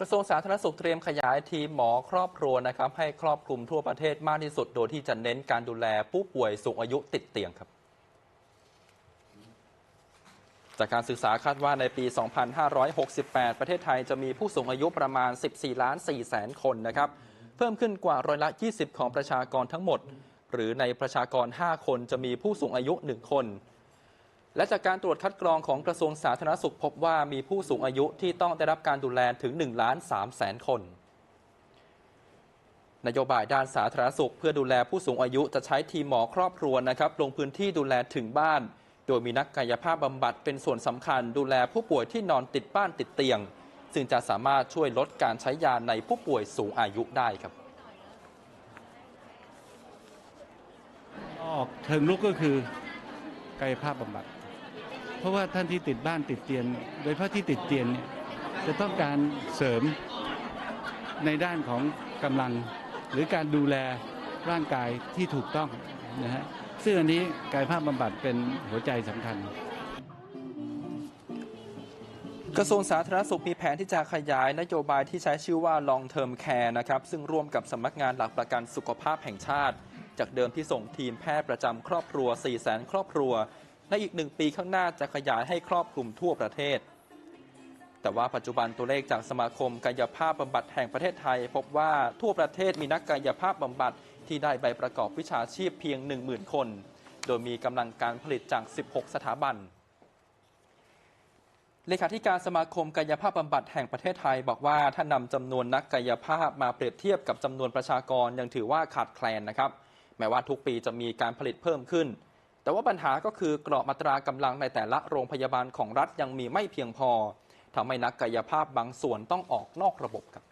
กระทรวงสาธารณสุขเตรียมขยายทีมหมอครอบครัวนะครับให้ครอบคลุมทั่วประเทศมากที่สุด โดยที่จะเน้นการดูแลผู้ป่วยสูงอายุติดเตียงครับจากการศึกษาคาดว่าในปี 2568 ประเทศไทยจะมีผู้สูงอายุประมาณ 14 ล้าน 4 แสนคนนะครับ เพิ่มขึ้นกว่าร้อยละ 20 ของประชากรทั้งหมด หรือในประชากร 5 คนจะมีผู้สูงอายุ 1 คน และจากการตรวจคัดกรองของกระทรวงสาธารณสุขพบว่ามีผู้สูงอายุที่ต้องได้รับการดูแลถึง1ล้าน3แสนคน นโยบายด้านสาธารณสุขเพื่อดูแลผู้สูงอายุจะใช้ทีมหมอครอบครัวนะครับลงพื้นที่ดูแลถึงบ้าน โดยมีนักกายภาพบำบัดเป็นส่วนสำคัญ ดูแลผู้ป่วยที่นอนติดบ้านติดเตียง ซึ่งจะสามารถช่วยลดการใช้ยาในผู้ป่วยสูงอายุได้ครับออกเชิงลุกก็คือกายภาพบำบัด เพราะว่าท่านที่ติดบ้านติดเตียงโดยเฉพาะที่ติดเตียงเนี่ยจะต้องการเสริมในด้านของกำลัง หรือการดูแลร่างกายที่ถูกต้องนะฮะซึ่งอันนี้กายภาพบำบัดเป็นหัวใจสำคัญ กระทรวงสาธารณสุขมีแผนที่จะขยายนโยบายที่ใช้ชื่อว่า long term care นะครับ ซึ่งร่วมกับสำนักงานหลักประกันสุขภาพแห่งชาติ จากเดิมที่ส่งทีมแพทย์ประจำครอบครัว 4 0 0 0 0 0 ครอบครัว ในอีกหนึ่งปีข้างหน้าจะขยายให้ครอบคลุมทั่วประเทศ แต่ว่าปัจจุบันตัวเลขจากสมาคมกายภาพบำบัดแห่งประเทศไทย พบว่าทั่วประเทศมีนักกายภาพบำบัดที่ได้ใบประกอบวิชาชีพเพียง 10,000 คน โดยมีกำลังการผลิตจาก 16 สถาบันเลขาธิการสมาคมกายภาพบำบัดแห่งประเทศไทย บอกว่าถ้านำจำนวนนักกายภาพมาเปรียบเทียบกับจำนวนประชากรยังถือว่าขาดแคลนนะครับ แม้ว่าทุกปีจะมีการผลิตเพิ่มขึ้น แต่ว่าปัญหาก็คือกรอบมาตรากำลังในแต่ละโรงพยาบาลของรัฐยังมีไม่เพียงพอทำให้นักกายภาพบางส่วนต้องออกนอกระบบครับ